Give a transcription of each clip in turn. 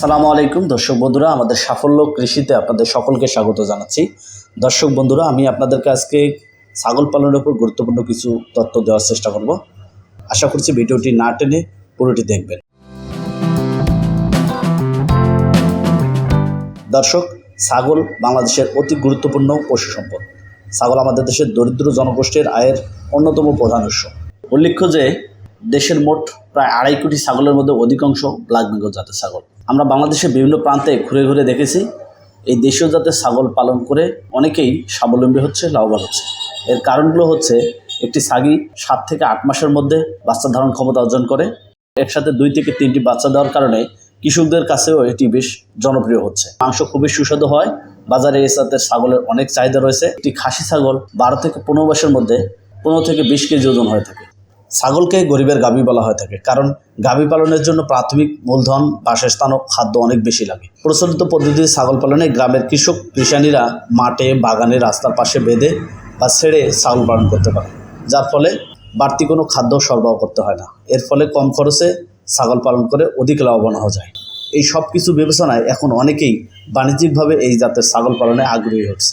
আসসালামু আলাইকুম। দর্শক বন্ধুরা, আমাদের সাফল্য কৃষিতে আপনাদের সকলকে স্বাগত জানাচ্ছি। দর্শক বন্ধুরা, আমি আপনাদেরকে আজকে ছাগল পালনের উপর গুরুত্বপূর্ণ কিছু তথ্য দেওয়ার চেষ্টা করব। আশা করছি ভিডিওটি না টেনে পুরোটি দেখবেন। দর্শক, ছাগল বাংলাদেশের অতি গুরুত্বপূর্ণ পশু সম্পদ। ছাগল আমাদের দেশের দরিদ্র জনগোষ্ঠীর আয়ের অন্যতম প্রধান উৎস। উল্লেখ্য যে দেশের মোট প্রায় আড়াই কোটি ছাগলের মধ্যে অধিকাংশ ব্ল্যাক বেঙ্গল জাতের ছাগল। আমরা বাংলাদেশের বিভিন্ন প্রান্তে ঘুরে ঘুরে দেখেছি, এই দেশীয় জাতের ছাগল পালন করে অনেকেই স্বাবলম্বী হচ্ছে, লাভবান হচ্ছে। এর কারণগুলো হচ্ছে, একটি ছাগি সাত থেকে আট মাসের মধ্যে বাচ্চা ধারণ ক্ষমতা অর্জন করে, একসাথে দুই থেকে তিনটি বাচ্চা দেওয়ার কারণে কৃষকদের কাছেও এটি বেশ জনপ্রিয় হচ্ছে। মাংস খুবই সুস্বাদু হয়, বাজারে এই জাতের ছাগলের অনেক চাহিদা রয়েছে। একটি খাসি ছাগল বারো থেকে পনেরো মাসের মধ্যে পনেরো থেকে বিশ কেজি ওজন হয়ে থাকে। ছাগলকে গরিবের গাভী বলা হয়ে থাকে। কারণ গাভী পালনের জন্য প্রাথমিক মূলধন, বাসস্থান ও খাদ্য অনেক বেশি লাগে। প্রচলিত পদ্ধতিতে ছাগল পালনে গ্রামের কৃষক কৃষানীরা মাঠে, বাগানে রাস্তার পাশে বেঁধে বা ছেড়ে ছাগল পালন করতে পারে। যার ফলে বাড়তি কোনো খাদ্য সরবরাহ করতে হয় না। এর ফলে কম খরচে ছাগল পালন করে অধিক লাভবান হওয়া যায়। এই সব কিছু বিবেচনায় এখন অনেকেই বাণিজ্যিকভাবে এই জাতের ছাগল পালনে আগ্রহী হচ্ছে।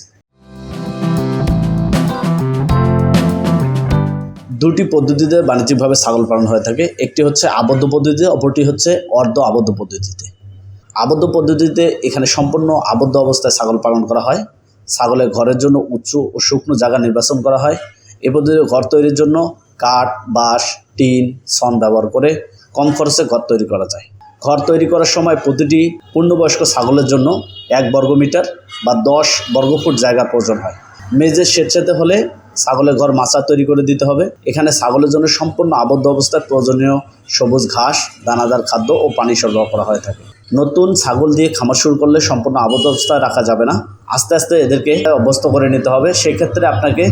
দুটি পদ্ধতিতে বাণিজ্যিকভাবে ছাগল পালন হয়ে থাকে। একটি হচ্ছে আবদ্ধ পদ্ধতিতে, অপরটি হচ্ছে অর্ধ আবদ্ধ পদ্ধতিতে। আবদ্ধ পদ্ধতিতে এখানে সম্পূর্ণ আবদ্ধ অবস্থায় ছাগল পালন করা হয়। ছাগলের ঘরের জন্য উঁচু ও শুকনো জায়গা নির্বাচন করা হয়। এ পদ্ধতিতে ঘর তৈরির জন্য কাঠ, বাঁশ, টিন, সন ব্যবহার করে কম খরচে ঘর তৈরি করা যায়। ঘর তৈরি করার সময় প্রতিটি পূর্ণবয়স্ক ছাগলের জন্য এক বর্গমিটার বা দশ বর্গফুট জায়গার প্রয়োজন হয়। মেজের স্বেচ্ছাতে হলে ছাগলের ঘর মাচা তৈরি করে দিতে হবে। এখানে ছাগলের জন্য সম্পূর্ণ আবদ্ধ অবস্থায় প্রয়োজনীয় সবুজ ঘাস, দানাদার খাদ্য ও পানি সরবরাহ করা হয়ে থাকে। নতুন ছাগল দিয়ে খামার শুরু করলে সম্পূর্ণ আবদ্ধ অবস্থায় রাখা যাবে না। আস্তে আস্তে এদেরকে অভ্যস্ত করে নিতে হবে। সেক্ষেত্রে আপনাকে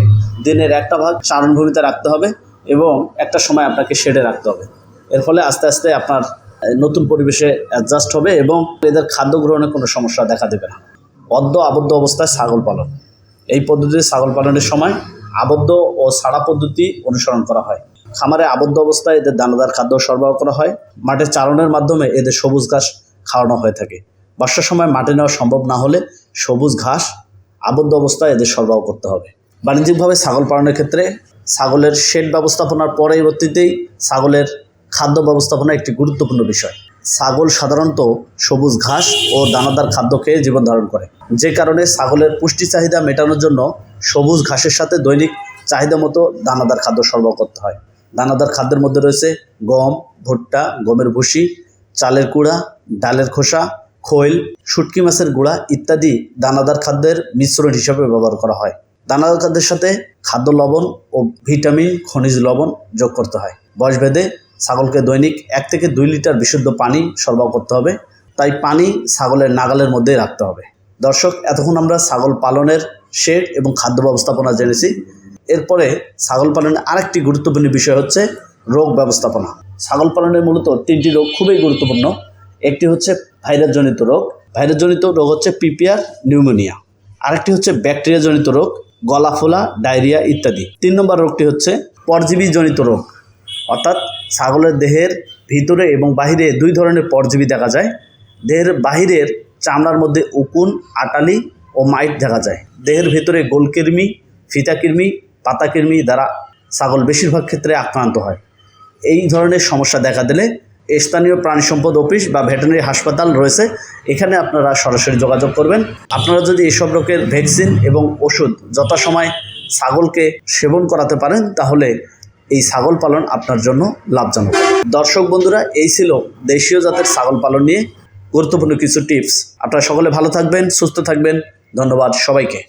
দিনের একটা ভাগ চারণভূমিতে রাখতে হবে এবং একটা সময় আপনাকে শেডে রাখতে হবে। এর ফলে আস্তে আস্তে আপনার নতুন পরিবেশে অ্যাডজাস্ট হবে এবং এদের খাদ্য গ্রহণে কোনো সমস্যা দেখা দেবে না। অর্ধ আবদ্ধ অবস্থায় ছাগল পালন। এই পদ্ধতিতে ছাগল পালনের সময় আবদ্ধ ও ছাড়া পদ্ধতি অনুসরণ করা হয়। খামারে আবদ্ধ অবস্থায় এদের দানাদার খাদ্য সরবরাহ করা হয়। মাঠে চারণের মাধ্যমে এদের সবুজ ঘাস খাওয়ানো হয়ে থাকে। বর্ষার সময় মাঠে নেওয়া সম্ভব না হলে সবুজ ঘাস আবদ্ধ অবস্থায় এদের সরবরাহ করতে হবে। বাণিজ্যিকভাবে ছাগল পালনের ক্ষেত্রে ছাগলের শেড ব্যবস্থাপনার পরবর্তীতেই ছাগলের খাদ্য ব্যবস্থাপনা একটি গুরুত্বপূর্ণ বিষয়। ছাগল সাধারণত সবুজ ঘাস ও দানাদার খাদ্য খেয়ে জীবন ধারণ করে। যে কারণে ছাগলের পুষ্টি চাহিদা মেটানোর জন্য সবুজ ঘাসের সাথে দৈনিক চাহিদা মতো দানাদার খাদ্য সরবরাহ করতে হয়। দানাদার খাদ্যের মধ্যে রয়েছে গম, ভুট্টা, গমের ভুসি, চালের কুড়া ডালের খোসা, খৈল, শুটকি মাছের গুঁড়া ইত্যাদি দানাদার খাদ্যের মিশ্রণ হিসাবে ব্যবহার করা হয়। দানাদার খাদ্যের সাথে খাদ্য লবণ ও ভিটামিন, খনিজ লবণ যোগ করতে হয়। বয়সভেদে ছাগলকে দৈনিক এক থেকে দুই লিটার বিশুদ্ধ পানি সরবরাহ করতে হবে। তাই পানি ছাগলের নাগালের মধ্যেই রাখতে হবে। দর্শক, এতক্ষণ আমরা ছাগল পালনের শেড এবং খাদ্য ব্যবস্থাপনা জেনেছি। এরপরে ছাগল পালনের আরেকটি গুরুত্বপূর্ণ বিষয় হচ্ছে রোগ ব্যবস্থাপনা। ছাগল পালনের মূলত তিনটি রোগ খুবই গুরুত্বপূর্ণ। একটি হচ্ছে ভাইরাসজনিত রোগ। ভাইরাসজনিত রোগ হচ্ছে পিপিআর, নিউমোনিয়া। আরেকটি হচ্ছে ব্যাকটেরিয়াজনিত রোগ গলা ফোলা ডায়রিয়া ইত্যাদি। তিন নম্বর রোগটি হচ্ছে পরজীবীজনিত রোগ। অর্থাৎ ছাগলের দেহের ভিতরে এবং বাহিরে দুই ধরনের পরজীবী দেখা যায়। দেহের বাহিরের চামড়ার মধ্যে উকুন, আটালি ও মাইট দেখা যায়। দেহের ভিতরে গোলকৃমি ফিতাকৃমি পাতাকৃমি দ্বারা ছাগল বেশিরভাগ ক্ষেত্রে আক্রান্ত হয়। এই ধরনের সমস্যা দেখা দিলে স্থানীয় প্রাণী সম্পদ অফিস বা ভেটেরিনারি হাসপাতাল রয়েছে। এখানে আপনারা সরাসরি যোগাযোগ করবেন। আপনারা যদি এসব রোগের ভ্যাকসিন এবং ওষুধ যথাসময় ছাগলকে সেবন করাতে পারেন, তাহলে এই ছাগল পালন আপনার জন্য লাভজনক। দর্শক বন্ধুরা, এই ছিল দেশীয় জাতের ছাগল পালন নিয়ে গুরুত্বপূর্ণ কিছু টিপস। আপনারা সকলে ভালো থাকবেন, সুস্থ থাকবেন। ধন্যবাদ সবাইকে।